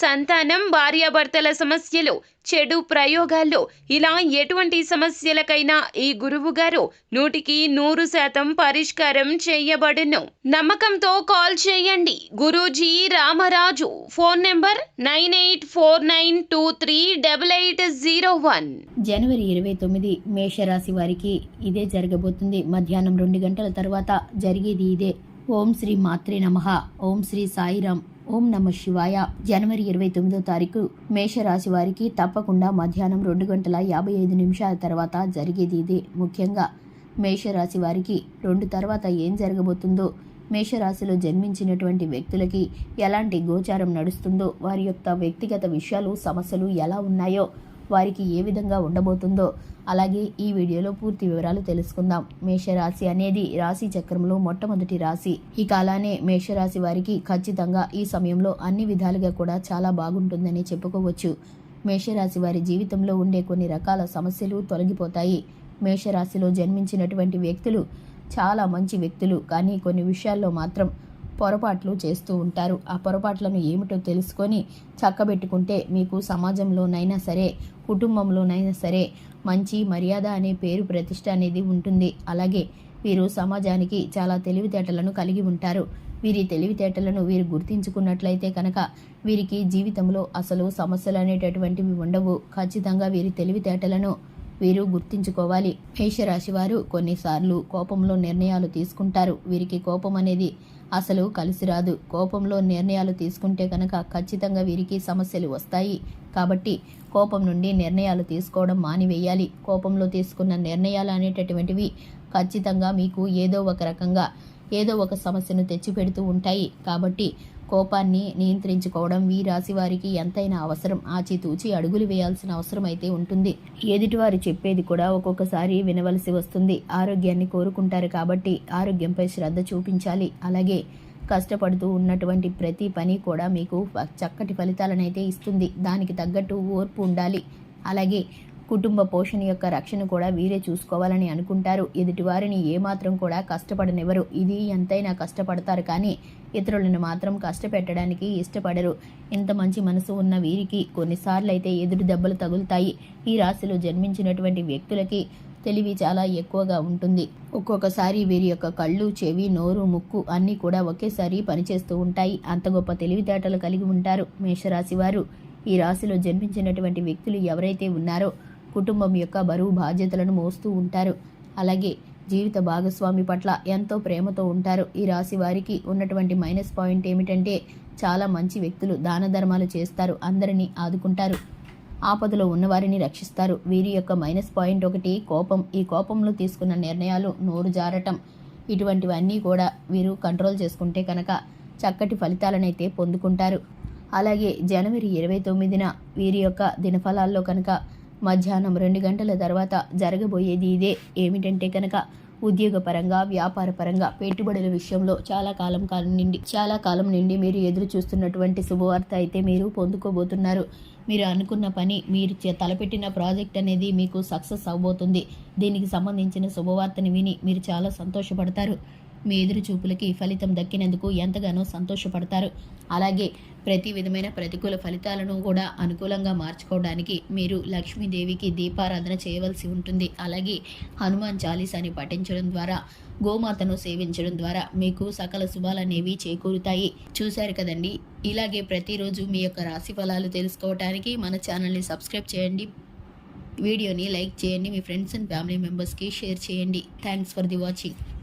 సంతానం భార్యాభర్తల సమస్యలు చెడు ప్రయోగాల్లో. ఇలా ఎటువంటి సమస్యలకైనా ఈ గురువు గారు నూటికి నూరు శాతం పరిష్కారం చేయబడును. నమ్మకంతో కాల్ చేయండి. Guruji Ramaraju. Phone number nine eight four nine two three double eight zero one. జనవరి ఇరవై తొమ్మిది మేషరాశి వారికి ఇదే జరగబోతుంది. మధ్యాహ్నం రెండు గంటల తర్వాత జరిగేది ఇదే. ఓం శ్రీ మాత్రే నమః. ఓం శ్రీ సాయిరామ్. ఓం నమ శివాయ. జనవరి ఇరవై తొమ్మిదో తారీఖు మేషరాశి వారికి తప్పకుండా మధ్యాహ్నం రెండు గంటల యాభై ఐదు నిమిషాల తర్వాత జరిగేది ఇదే. ముఖ్యంగా మేషరాశి వారికి రెండు తర్వాత ఏం జరగబోతుందో మేషరాశిలో జన్మించినటువంటి వ్యక్తులకి ఎలాంటి గోచారం నడుస్తుందో వారి యొక్క వ్యక్తిగత విషయాలు సమస్యలు ఎలా ఉన్నాయో వారికి ఏ విధంగా ఉండబోతుందో. అలాగే ఈ వీడియోలో పూర్తి వివరాలు తెలుసుకుందాం. మేషరాశి అనేది రాశి చక్రంలో మొట్టమొదటి రాశి. ఇక అలానే మేషరాశి వారికి ఖచ్చితంగా ఈ సమయంలో అన్ని విధాలుగా కూడా చాలా బాగుంటుందని చెప్పుకోవచ్చు. మేషరాశి వారి జీవితంలో ఉండే కొన్ని రకాల సమస్యలు తొలగిపోతాయి. మేషరాశిలో జన్మించినటువంటి వ్యక్తులు చాలా మంచి వ్యక్తులు. కానీ కొన్ని విషయాల్లో మాత్రం పొరపాట్లు చేస్తూ ఉంటారు. ఆ పొరపాట్లను ఏమిటో తెలుసుకొని చక్కబెట్టుకుంటే మీకు సమాజంలోనైనా సరే కుటుంబంలోనైనా సరే మంచి మర్యాద అనే పేరు ప్రతిష్ట అనేది ఉంటుంది. అలాగే వీరు సమాజానికి చాలా తెలివితేటలను కలిగి ఉంటారు. వీరి తెలివితేటలను వీరు గుర్తించుకున్నట్లయితే కనుక వీరికి జీవితంలో అసలు సమస్యలు అనేటటువంటివి ఉండవు. ఖచ్చితంగా వీరి తెలివితేటలను వీరు గుర్తించుకోవాలి. మేషరాశి వారు కొన్నిసార్లు కోపంలో నిర్ణయాలు తీసుకుంటారు. వీరికి కోపం అనేది అసలు కలిసి రాదు. కోపంలో నిర్ణయాలు తీసుకుంటే కనుక ఖచ్చితంగా వీరికి సమస్యలు వస్తాయి. కాబట్టి కోపం నుండి నిర్ణయాలు తీసుకోవడం మానివేయాలి. కోపంలో తీసుకున్న నిర్ణయాలు అనేటటువంటివి ఖచ్చితంగా మీకు ఏదో ఒక రకంగా ఏదో ఒక సమస్యను తెచ్చిపెడుతూ ఉంటాయి. కాబట్టి కోపాన్ని నియంత్రించుకోవడం ఈ రాశి వారికి ఎంతైనా అవసరం. ఆచితూచి అడుగులు వేయాల్సిన అవసరం అయితే ఉంటుంది. ఎదుటివారు చెప్పేది కూడా ఒక్కొక్కసారి వినవలసి వస్తుంది. ఆరోగ్యాన్ని కోరుకుంటారు కాబట్టి ఆరోగ్యంపై శ్రద్ధ చూపించాలి. అలాగే కష్టపడుతూ ఉన్నటువంటి ప్రతి పని కూడా మీకు చక్కటి ఫలితాలనైతే ఇస్తుంది. దానికి తగ్గట్టు ఓర్పు ఉండాలి. అలాగే కుటుంబ పోషణ యొక్క రక్షణ కూడా వీరే చూసుకోవాలని అనుకుంటారు. ఎదుటివారిని ఏమాత్రం కూడా కష్టపడనివ్వరు. ఇది ఎంతైనా కష్టపడతారు కానీ ఇతరులను మాత్రం కష్టపెట్టడానికి ఇష్టపడరు. ఇంత మంచి మనసు ఉన్న వీరికి కొన్నిసార్లు అయితే ఎదురు దెబ్బలు తగులుతాయి. ఈ రాశిలో జన్మించినటువంటి వ్యక్తులకి తెలివి చాలా ఎక్కువగా ఉంటుంది. ఒక్కొక్కసారి వీరి యొక్క కళ్ళు చెవి నోరు ముక్కు అన్నీ కూడా ఒకేసారి పనిచేస్తూ ఉంటాయి. అంత గొప్ప తెలివితేటలు కలిగి ఉంటారు మేషరాశి వారు. ఈ రాశిలో జన్మించినటువంటి వ్యక్తులు ఎవరైతే ఉన్నారో కుటుంబం యొక్క బరువు బాధ్యతలను మోస్తూ ఉంటారు. అలాగే జీవిత భాగస్వామి పట్ల ఎంతో ప్రేమతో ఉంటారు. ఈ రాశి వారికి ఉన్నటువంటి మైనస్ పాయింట్ ఏమిటంటే చాలా మంచి వ్యక్తులు దాన ధర్మాలు చేస్తారు. అందరినీ ఆదుకుంటారు. ఆపదలో ఉన్నవారిని రక్షిస్తారు. వీరి యొక్క మైనస్ పాయింట్ ఒకటి కోపం. ఈ కోపంలో తీసుకున్న నిర్ణయాలు నోరు జారటం. ఇటువంటివన్నీ కూడా వీరు కంట్రోల్ చేసుకుంటే కనుక చక్కటి ఫలితాలనైతే పొందుకుంటారు. అలాగే జనవరి ఇరవై తొమ్మిదిన వీరి యొక్క దినఫలాల్లో కనుక మధ్యాహ్నం రెండు గంటల తర్వాత జరగబోయేది ఇదే. ఏమిటంటే కనుక ఉద్యోగపరంగా వ్యాపారపరంగా పెట్టుబడుల విషయంలో చాలా కాలం కాలం నుండి చాలా కాలం నుండి మీరు ఎదురు చూస్తున్నటువంటి శుభవార్త అయితే మీరు పొందుకోబోతున్నారు. మీరు అనుకున్న పని మీరు చే- తలపెట్టిన ప్రాజెక్ట్ అనేది మీకు సక్సెస్ అవబోతుంది దీనికి సంబంధించిన శుభవార్తని విని మీరు చాలా సంతోషపడతారు. మీ ఎదురు చూపులకి ఫలితం దక్కినందుకు ఎంతగానో సంతోషపడతారు. అలాగే ప్రతి విధమైన ప్రతికూల ఫలితాలను కూడా అనుకూలంగా మార్చుకోవడానికి మీరు లక్ష్మీదేవికి దీపారాధన చేయవలసి ఉంటుంది. అలాగే హనుమాన్ చాలీసాని పఠించడం ద్వారా గోమాతను సేవించడం ద్వారా మీకు సకల శుభాలనేవి చేకూరుతాయి. చూశారు కదండి? ఇలాగే ప్రతిరోజు మీ యొక్క రాశి ఫలాలు తెలుసుకోవటానికి మన ఛానల్ని సబ్స్క్రైబ్ చేయండి. వీడియోని లైక్ చేయండి. మీ ఫ్రెండ్స్ అండ్ ఫ్యామిలీ మెంబర్స్కి షేర్ చేయండి. Thanks for the watching.